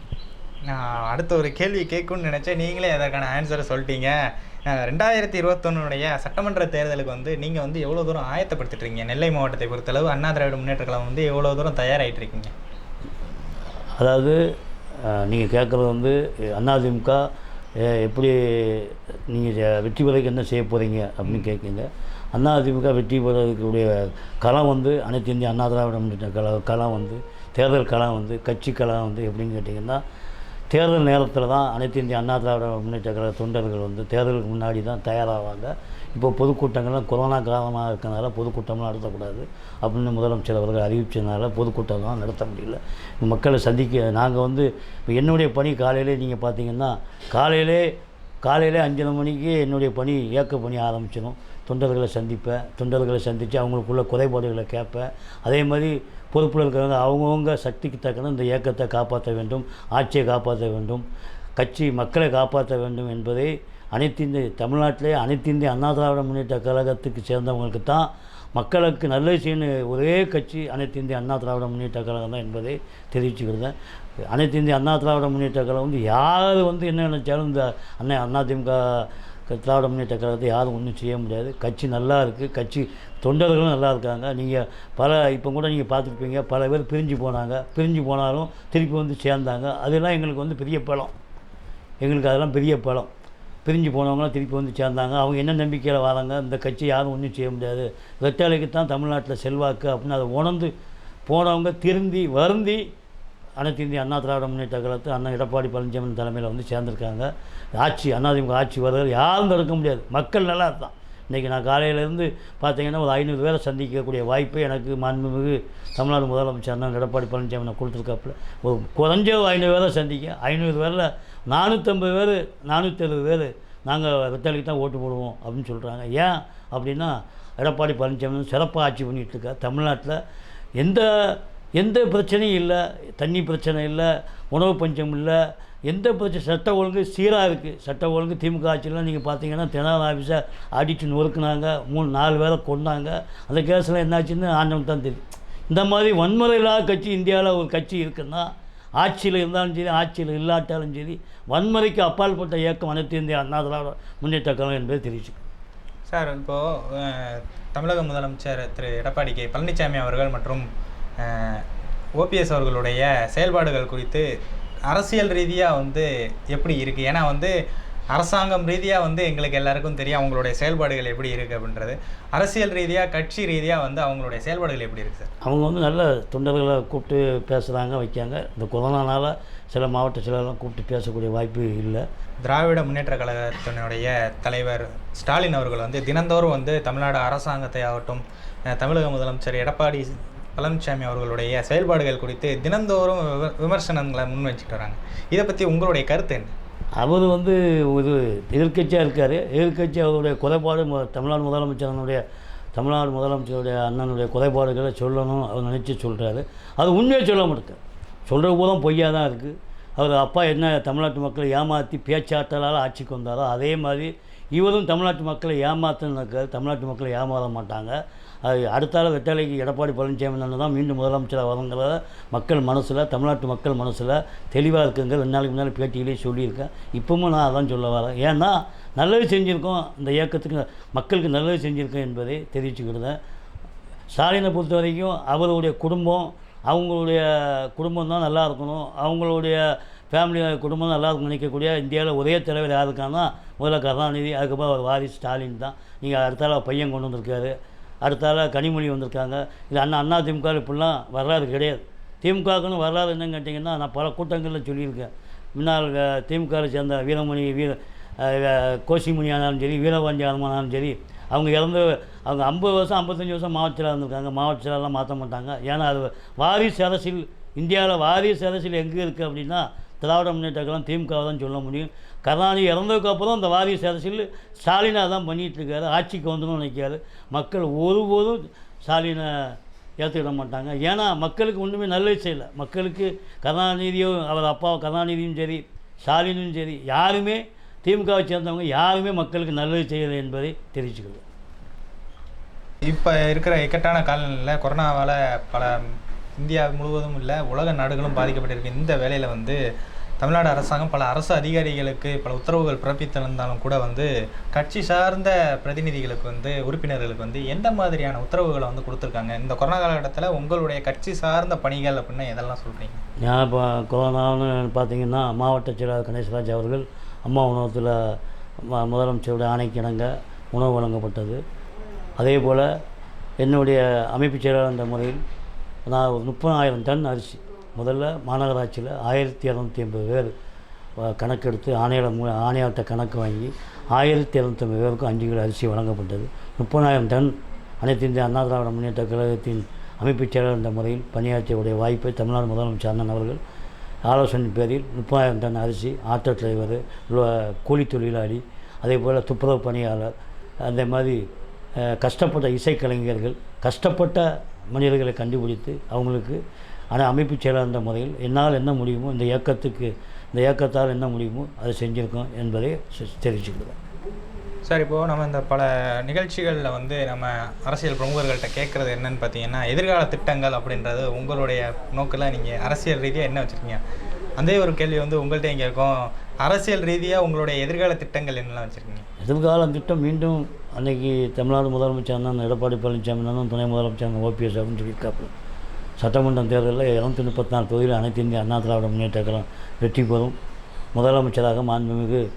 A: நான் அடுத்த ஒரு கேள்வி கேட்கணும்னு நினச்சேன். நீங்களே அதற்கான ஆன்சரை சொல்லிட்டீங்க. ரெண்டாயிரத்தி இருபத்தொன்னுடைய சட்டமன்ற தேர்தலுக்கு வந்து நீங்கள் வந்து எவ்வளோ தூரம் ஆயத்தப்படுத்திட்டு இருக்கீங்க நெல்லை மாவட்டத்தை பொறுத்தளவு அண்ணா திராவிட முன்னேற்ற கழகம் வந்து எவ்வளோ தூரம் தயாராகிட்டு இருக்கீங்க
B: அதாவது நீங்கள் கேட்குறது வந்து அதிமுக எப்படி நீங்கள் வெற்றி பெறதுக்கு என்ன செய்ய போகிறீங்க அப்படின்னு கேட்குங்க அதிமுக வெற்றி பெறதுக்குடைய களம் வந்து அனைத்து இந்திய அண்ணா திராவிட முன்னேற்ற கழக களம் வந்து தேர்தல் களம் வந்து கட்சி களம் வந்து எப்படின்னு கேட்டிங்கன்னா தேர்தல் நேரத்தில் தான் அனைத்து இந்திய அண்ணா திராவிட முன்னேற்ற கழக தொண்டர்கள் வந்து தேர்தலுக்கு முன்னாடி தான் தயாராவாங்க. இப்போ பொதுக்கூட்டங்கள்லாம் கொரோனா காலமாக இருக்கனால பொதுக்கூட்டம்லாம் நடத்தக்கூடாது அப்படின்னு முதலமைச்சர் அவர்கள் அறிவிச்சதுனால பொதுக்கூட்டம்லாம் நடத்த முடியல. மக்களை சந்திக்க நாங்கள் வந்து இப்போ என்னுடைய பணி காலையிலே நீங்கள் பார்த்தீங்கன்னா காலையிலே காலையிலே அஞ்சரை மணிக்கு என்னுடைய பணி இயக்க பணி ஆரம்பிச்சிடும். தொண்டர்களை சந்திப்பேன். தொண்டர்களை சந்தித்து அவங்களுக்குள்ள குறைபாடுகளை கேட்பேன். அதே மாதிரி பொறுப்பில் இருக்கிறவங்க அவங்கவுங்க சக்திக்கு தக்கன இந்த இயக்கத்தை காப்பாற்ற வேண்டும் ஆட்சியை காப்பாற்ற வேண்டும் கட்சி மக்களை காப்பாற்ற வேண்டும் என்பதை அனைத்து இந்திய தமிழ்நாட்டிலே அனைத்து இந்திய அண்ணா திராவிட முன்னேற்ற கழகத்துக்கு சேர்ந்தவங்களுக்கு தான் மக்களுக்கு நல்லது செய்யணும். ஒரே கட்சி அனைத்து இந்திய அண்ணா திராவிட முன்னேற்ற கழகம் தான் என்பதை தெரிவிச்சுக்கிறேன். அனைத்து இந்திய அண்ணா திராவிட முன்னேற்ற கழகம் வந்து யார் வந்து என்ன நினச்சாலும் இந்த அண்ணன் திமுக திராவிட முன்னேற்ற கழகத்தை யாரும் ஒன்றும் செய்ய முடியாது. கட்சி நல்லா இருக்குது கட்சி தொண்டர்களும் நல்லா இருக்காங்க. நீங்கள் பல இப்போ கூட நீங்கள் பார்த்துருப்பீங்க. பல பேர் பிரிஞ்சு போனாங்க. பிரிஞ்சு போனாலும் திருப்பி வந்து சேர்ந்தாங்க. அதெல்லாம் எங்களுக்கு வந்து பெரிய பலம். எங்களுக்கு அதெல்லாம் பெரிய பலம். பிரிஞ்சு போனவங்களாம் திருப்பி வந்து சேர்ந்தாங்க. அவங்க என்ன நம்பிக்கையில் வராங்க? இந்த கட்சி யாரும் ஒன்றும் செய்ய முடியாது. வெட்டாலைக்கு தான் தமிழ்நாட்டில் செல்வாக்கு அப்படின்னு அதை உணர்ந்து போனவங்க திருந்தி வருந்தி அனைத்து இந்திய அண்ணா திராவிட முன்னேற்ற கழகத்து அண்ணன் எடப்பாடி பழனிசாமி தலைமையில் வந்து சேர்ந்துருக்காங்க. ஆட்சி அதிமுக ஆட்சி வருவது யாரும் தடுக்க முடியாது. மக்கள் நல்லா இருந்தான் இன்றைக்கி நான் காலையிலேருந்து பார்த்தீங்கன்னா ஒரு ஐநூறு பேரை சந்திக்கக்கூடிய வாய்ப்பு எனக்கு மாண்புமிகு தமிழ்நாடு முதலமைச்சர் அண்ணன் எடப்பாடி பழனிசாமி நான் கொடுத்துருக்காப்புல. ஒரு குறைஞ்ச ஒரு ஐநூறு பேரை சந்திக்க ஐநூறு பேரில் நானூற்றம்பது பேர் நானூற்றறுபது பேர் நாங்கள் வெத்தாலிக்கு தான் ஓட்டு போடுவோம் அப்படின்னு சொல்கிறாங்க ஏன் அப்படின்னா எடப்பாடி பழனிசாமி சிறப்பாக ஆட்சி பண்ணிகிட்டு இருக்கா தமிழ்நாட்டில் எந்த எந்த பிரச்சனையும் இல்லை தண்ணி பிரச்சனை இல்லை உணவு பஞ்சம் இல்லை எந்த பிரச்சனை? சட்ட ஒழுங்கு சீராக இருக்குது சட்ட ஒழுங்கு திமுக ஆட்சியெலாம் நீங்கள் பார்த்தீங்கன்னா தினார் ஆஃபீஸை அடித்து நொறுக்குனாங்க. மூணு நாலு பேரை கொண்டாங்க அந்த கேஸில் என்னாச்சுன்னு ஆண்டவன் தான் தெரியும். இந்த மாதிரி வன்முறை இல்லாத கட்சி இந்தியாவில் ஒரு கட்சி இருக்குன்னா ஆட்சியில் இருந்தாலும் சரி ஆட்சியில் இல்லாட்டாலும் சரி வன்முறைக்கு அப்பாற்பட்ட இயக்கம் அனைத்து இந்திய அண்ணா திராவிட முன்னேற்ற கழகம் என்பதை தெரிவிச்சு
A: சார் இப்போது தமிழக முதலமைச்சர் திரு. எடப்பாடி கே. பழனிசாமி அவர்கள் மற்றும் ஓபிஎஸ் அவர்களுடைய செயல்பாடுகள் குறித்து அரசியல் ரீதியாக வந்து எப்படி இருக்குது ஏன்னா வந்து அரசாங்கம் ரீதியாக வந்து எங்களுக்கு எல்லாருக்கும் தெரியும் அவங்களுடைய செயல்பாடுகள் எப்படி இருக்குது அப்படின்றது. அரசியல் ரீதியாக கட்சி ரீதியாக வந்து அவங்களுடைய செயல்பாடுகள் எப்படி இருக்குது சார்?
B: அவங்க வந்து நல்ல தொண்டர்களை கூப்பிட்டு பேசுகிறாங்க வைக்காங்க. இந்த கொரோனானால சில மாவட்ட செயலெல்லாம் கூப்பிட்டு பேசக்கூடிய வாய்ப்பு இல்லை.
A: திராவிட முன்னேற்ற கழகத்தினுடைய தலைவர் ஸ்டாலின் அவர்கள் வந்து தினந்தோறும் வந்து தமிழ்நாடு அரசாங்கத்தை ஆகட்டும் தமிழக முதலமைச்சர் எடப்பாடி பழனிசாமி அவர்களுடைய செயல்பாடுகள் குறித்து தினந்தோறும் விமர்சனங்களை முன் வச்சுட்டு வராங்க. இதை பற்றி உங்களுடைய கருத்து என்ன?
B: அவர் வந்து ஒரு எதிர்க்கட்சியாக இருக்கார். எதிர்க்கட்சி அவருடைய குறைபாடு தமிழ்நாடு முதலமைச்சரனுடைய தமிழ்நாடு முதலமைச்சருடைய அண்ணனுடைய குறைபாடுகளை சொல்லணும் அவர் நினச்சி சொல்கிறாரு அது உண்மையாக சொல்ல மாட்டேன் சொல்கிற போதும் பொய்யாக தான் இருக்குது அவர் அப்பா என்ன தமிழ்நாட்டு மக்களை ஏமாற்றி பேச்சாற்றலால் ஆட்சிக்கு வந்தாரோ அதே மாதிரி இவரும் தமிழ்நாட்டு மக்களை ஏமாத்தணுக்காரு தமிழ்நாட்டு மக்களை ஏமாற மாட்டாங்க. அது அடுத்தால வெட்டாலைக்கு எடப்பாடி பழனிசாமி அண்ணன் தான் மீண்டும் முதலமைச்சராக வரங்கிறத மக்கள் மனசில் தமிழ்நாட்டு மக்கள் மனசில் தெளிவாக இருக்குங்க. ரெண்டு நாளைக்கு முன்னாடி பேட்டியிலே சொல்லியிருக்கேன். இப்பவும் நான் அதான் சொல்ல வரேன். ஏன்னா நல்லது செஞ்சுருக்கோம். இந்த இயக்கத்துக்கு மக்களுக்கு நல்லது செஞ்சுருக்கோம் என்பதை தெரிவிச்சுக்கிடுதேன் ஸ்டாலினை பொறுத்த வரைக்கும் அவருடைய குடும்பம் அவங்களுடைய குடும்பம் தான் நல்லா இருக்கணும். அவங்களுடைய ஃபேமிலி குடும்பம் நல்லா இருக்கணும் நினைக்கக்கூடிய இந்தியாவில் ஒரே தலைவர் யாருக்கானா முதல்ல கருணாநிதி அதுக்கப்புறம் அவர் வாரிசு ஸ்டாலின் தான். நீங்கள் அடுத்தால பையன் கொண்டு வந்திருக்காரு. அடுத்தால கனிமொழி வந்திருக்காங்க. இது அண்ணா அண்ணா திமுக இப்படிலாம் வரலாறு கிடையாது. திமுகக்குன்னு வரலாறு என்னன்னு கேட்டிங்கன்னா நான் பல கூட்டங்களில் சொல்லியிருக்கேன். முன்னாள் திமுகவில் சேர்ந்த வீரமணி வீர அஹ், கோசிமணி ஆனாலும் சரி வீரபாண்டி ஆனாலும் சரி அவங்க இறந்து அவங்க ஐம்பது வருஷம் ஐம்பத்தஞ்சு வருஷம் மாவட்ட இருந்திருக்காங்க. மாவட்ட மாற்ற மாட்டாங்க. ஏன்னா அது வாரிசு அரசியல் இந்தியாவில் வாரிசு அரசியல் எங்கே இருக்குது அப்படின்னா திராவிட முன்னேற்ற கழகம் திமுக தான் சொல்ல முடியும். கருணாநிதி இறந்ததுக்கு அப்புறம் இந்த வாரிசு அரசியல் ஸ்டாலினாக தான் பண்ணிகிட்ருக்காரு ஆட்சிக்கு வந்துடும் நினைக்காரு மக்கள் ஒருபோதும் ஸ்டாலினை ஏற்றுக்கிட மாட்டாங்க. ஏன்னா மக்களுக்கு ஒன்றுமே நல்லது செய்யலை. மக்களுக்கு கருணாநிதியோ அவர் அப்பா கருணாநிதியும் சரி ஸ்டாலினும் சரி யாருமே திமுகவை சேர்ந்தவங்க யாருமே மக்களுக்கு நல்லது செய்யலை என்பதை தெரிவிச்சுக்கிறது
A: இப்போ இருக்கிற இக்கட்டான காலநிலையில் கொரோனாவால் பல இந்தியா முழுவதும் இல்லை உலக நாடுகளும் பாதிக்கப்பட்டிருக்கு. இந்த வேலையில் வந்து தமிழ்நாடு அரசாங்கம் பல அரசு அதிகாரிகளுக்கு பல உத்தரவுகள் பிறப்பித்திருந்தாலும் கூட வந்து கட்சி சார்ந்த பிரதிநிதிகளுக்கு வந்து உறுப்பினர்களுக்கு வந்து எந்த மாதிரியான உத்தரவுகளை வந்து கொடுத்துருக்காங்க? இந்த கொரோனா காலகட்டத்தில் உங்களுடைய கட்சி சார்ந்த பணிகள் அப்படின்னா எதெல்லாம் சொல்கிறீங்க
B: நான் இப்போ கொரோனான்னு பார்த்தீங்கன்னா மாவட்ட செயலாளர் கணேசராஜ் அவர்கள் அம்மா உணவகத்தில் முதலமைச்சருடைய ஆணைக்கிணங்க உணவு வழங்கப்பட்டது. அதே போல் என்னுடைய அமைப்பு செயலாளர் என்ற முறையில் நான் ஒரு முப்பதாயிரம் டன் அரிசி முதல்ல மாநகராட்சியில் ஆயிரத்தி இரநூத்தி ஐம்பது பேர் கணக்கெடுத்து ஆணையாளர் மூ ஆணையாளர்கிட்ட கணக்கு வாங்கி ஆயிரத்தி இரநூத்தி ஐம்பது பேருக்கும் அஞ்சு கிலோ அரிசி வழங்கப்பட்டது. முப்பதாயிரம் டன் அனைத்து இந்திய அண்ணா திராவிட முன்னேற்ற கழகத்தின் அமைப்புச் செயலாளர் என்ற முறையில் பணியாற்றியுடைய வாய்ப்பை தமிழ்நாடு முதலமைச்சர் அண்ணன் அவர்கள் ஆலோசனை பேரில் முப்பதாயிரம் டன் அரிசி ஆட்டோ டிரைவர் கூலி தொழிலாளி அதே போல் துப்புரவு பணியாளர் அந்த மாதிரி கஷ்டப்பட்ட இசைக்கலைஞர்கள் கஷ்டப்பட்ட மனிதர்களை கண்டுபிடித்து அவங்களுக்கு ஆனால் அமைப்பு செயலாளர் முறையில் என்னால் என்ன முடியுமோ இந்த இயக்கத்துக்கு இந்த இயக்கத்தால் என்ன முடியுமோ அதை செஞ்சுருக்கோம் என்பதை தெரிவிச்சுக்கிறேன்
A: சார் இப்போது நம்ம இந்த பல நிகழ்ச்சிகளில் வந்து நம்ம அரசியல் பிரமுகர்கள்ட்ட கேட்குறது என்னன்னு பார்த்தீங்கன்னா எதிர்கால திட்டங்கள் அப்படின்றது உங்களுடைய நோக்கில் நீங்கள் அரசியல் ரீதியாக என்ன வச்சுருக்கீங்க? அதே ஒரு கேள்வி வந்து உங்கள்கிட்ட இங்கே இருக்கும். அரசியல் ரீதியாக உங்களுடைய எதிர்கால திட்டங்கள் என்னெல்லாம் வச்சுருக்கீங்க?
B: எதிர்கால திட்டம் மீண்டும் அன்னைக்கு தமிழ்நாடு முதலமைச்சர் தான் எடப்பாடி பழனிசாமி தான் துணை முதலமைச்சர் ஓபிஎஸ் அப்படின்னு சொல்லியிருக்காப்புல. சட்டமன்ற தேர்தலில் இரநூத்தி முப்பத்தி நாலு தொகுதியில் அனைத்து இந்திய அண்ணா திராவிட முன்னேற்ற கழகம் வெற்றி பெறும். முதலமைச்சராக மாண்புமிகு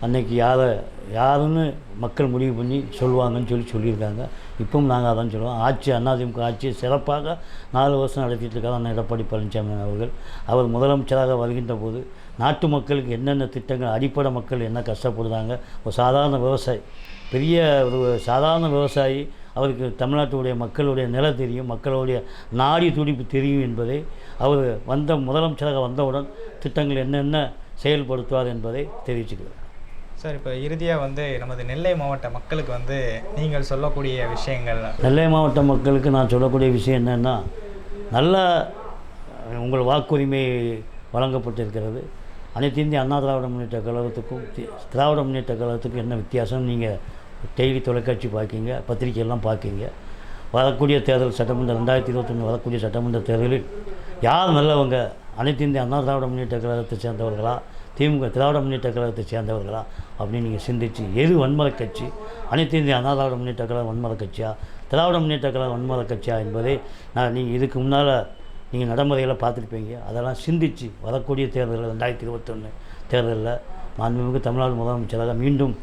B: அன்னைக்கு யாரை யாருன்னு மக்கள் முடிவு பண்ணி சொல்லுவாங்கன்னு சொல்லி சொல்லியிருக்காங்க. இப்பவும் நாங்கள் அதான் சொல்லுவோம். ஆட்சி அதிமுக ஆட்சி சிறப்பாக நாலு வருஷம் நடத்திட்டு இருக்கார் அண்ணன் எடப்பாடி பழனிசாமி அவர்கள். அவர் முதலமைச்சராக வருகின்ற போது நாட்டு மக்களுக்கு என்னென்ன திட்டங்கள் அடிப்படை மக்கள் என்ன கஷ்டப்படுறாங்க? ஒரு சாதாரண விவசாயி பெரிய ஒரு சாதாரண விவசாயி அவருக்கு தமிழ்நாட்டுடைய மக்களுடைய நிலை தெரியும் மக்களுடைய நாடி துடிப்பு தெரியும் என்பதை அவர் வந்த முதலமைச்சராக வந்தவுடன் திட்டங்கள் என்னென்ன செயல்படுத்துவார் என்பதை தெரிவிச்சுக்கிறேன்
A: சார் இப்போ இறுதியாக வந்து நமது நெல்லை மாவட்ட மக்களுக்கு வந்து நீங்கள் சொல்லக்கூடிய விஷயங்கள்.
B: நெல்லை மாவட்ட மக்களுக்கு நான் சொல்லக்கூடிய விஷயம் என்னென்னா நல்ல உங்கள் வாக்குரிமை வழங்கப்பட்டிருக்கிறது. அனைத்து இந்திய அண்ணா திராவிட முன்னேற்ற கழகத்துக்கும் திராவிட முன்னேற்ற கழகத்துக்கும் என்ன வித்தியாசம் நீங்கள் டெய்லி தொலைக்காட்சி பார்க்கீங்க பத்திரிக்கையெல்லாம் பார்க்கீங்க. வரக்கூடிய தேர்தல் சட்டமன்ற ரெண்டாயிரத்தி இருபத்தொன்று வரக்கூடிய சட்டமன்ற தேர்தலில் யார் நல்லவங்க? அனைத்து இந்திய அண்ணா திராவிட முன்னேற்ற கழகத்தை சேர்ந்தவர்களா? திமுக திராவிட முன்னேற்ற கழகத்தை சேர்ந்தவர்களா? அப்படின்னு நீங்கள் சிந்திச்சு எது வன்முறை கட்சி? அனைத்து இந்திய அண்ணா திராவிட முன்னேற்ற கழகம் வன்மத கட்சியா? திராவிட முன்னேற்ற கழகம் வன்மத கட்சியா என்பதை நான் நீங்கள் இதுக்கு முன்னால் நீங்கள் நடைமுறையில் பார்த்துருப்பீங்க. அதெல்லாம் சிந்திச்சு வரக்கூடிய தேர்தலில் ரெண்டாயிரத்தி இருபத்தொன்று தேர்தலில் மாண்புமிகு தமிழ்நாடு முதலமைச்சராக மீண்டும்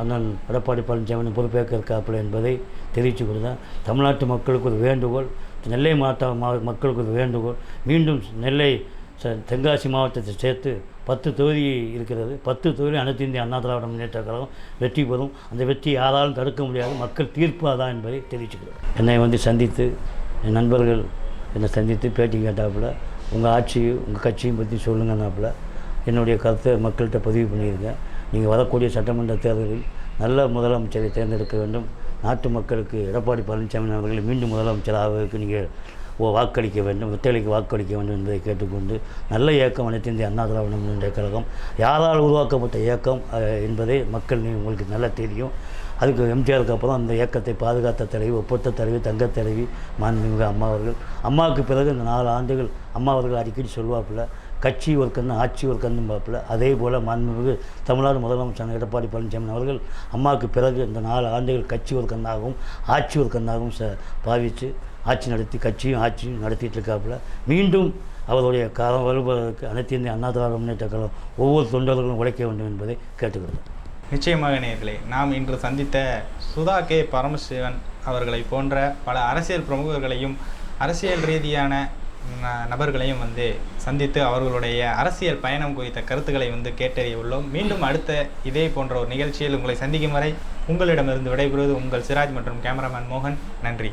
B: அண்ணன் எடப்பாடி பழனிசாமி பொறுப்பேற்க இருக்காப்புல என்பதை தெரிவித்து கொடுத்தேன் தமிழ்நாட்டு மக்களுக்கு ஒரு வேண்டுகோள் நெல்லை மாவட்ட மா- மக்களுக்கு ஒரு வேண்டுகோள். மீண்டும் நெல்லை தென்காசி மாவட்டத்தை சேர்த்து பத்து தொகுதி இருக்கிறது. பத்து தொகுதி அனைத்து இந்திய அண்ணா திராவிட முன்னேற்ற கழகம் வெற்றி பெறும். அந்த வெற்றி யாராலும் தடுக்க முடியாது. மக்கள் தீர்ப்பு அதான் என்பதை தெரிவிச்சுக்கிறேன் என்னை வந்து சந்தித்து என் நண்பர்கள் என்னை சந்தித்து பேட்டி கேட்டாப்புல உங்கள் ஆட்சியும் உங்கள் கட்சியும் பற்றி சொல்லுங்கன்னாப்புல என்னுடைய கருத்தை மக்கள்கிட்ட பதிவு பண்ணியிருக்கேன். நீங்கள் வரக்கூடிய சட்டமன்ற தேர்தலில் நல்ல முதலமைச்சரை தேர்ந்தெடுக்க வேண்டும். நாட்டு மக்களுக்கு எடப்பாடி பழனிசாமி அவர்களை மீண்டும் முதலமைச்சராக நீங்கள் வாக்களிக்க வேண்டும். ஒத்தையலைக்கு வாக்களிக்க வேண்டும் என்பதை கேட்டுக்கொண்டு நல்ல இயக்கம் அனைத்து இந்திய அண்ணா திராவிட முன்னேற்ற கழகம் யாரால் உருவாக்கப்பட்ட இயக்கம் என்பதை மக்கள் உங்களுக்கு நல்லா தெரியும். அதுக்கு எம்ஜிஆருக்கு அப்புறம் அந்த இயக்கத்தை பாதுகாத்த தலைவி ஒப்பற்ற தலைவி தங்க தலைவி மாண்புமிகு அம்மா அவர்கள். அம்மாவுக்கு பிறகு இந்த நாலு ஆண்டுகள் அம்மா அவர்கள் அடிக்கடி சொல்வாப்புல கட்சி ஒரு கண்ணு ஆட்சி ஒரு கண்ணு பார்ப்பில் அதே போல் மாண்புமிகு தமிழ்நாடு முதலமைச்சர் எடப்பாடி பழனிசாமி அவர்கள் அம்மாவுக்கு பிறகு இந்த நாலு ஆண்டுகள் கட்சி ஒரு கண்ணாகவும் ஆட்சி ஒரு கண்ணாகவும் ச பாவித்து ஆட்சி நடத்தி கட்சியும் ஆட்சியும் நடத்திட்டு இருக்காப்புல. மீண்டும் அவருடைய காலம் வருவதற்கு அனைத்து இந்திய அண்ணா திராவிட முன்னேற்ற கழகம் ஒவ்வொரு தொண்டர்களும் உழைக்க வேண்டும் என்பதை கேட்டுக்கொள்கிறேன்.
A: நிச்சயமாக நேர்களே நாம் இன்று சந்தித்த சுதா கே. பரமசிவன் அவர்களை போன்ற பல அரசியல் பிரமுகர்களையும் அரசியல் ரீதியான நபர்களையும் வந்து சந்தித்து அவர்களுடைய அரசியல் பயணம் குறித்த கருத்துக்களை வந்து கேட்டறிய உள்ளோம். மீண்டும் அடுத்த இதே போன்ற ஒரு நிகழ்ச்சியில் உங்களை சந்திக்கும் வரை உங்களிடமிருந்து விடைபெறுவது உங்கள் சிராஜ் மற்றும் கேமராமேன் மோகன். நன்றி.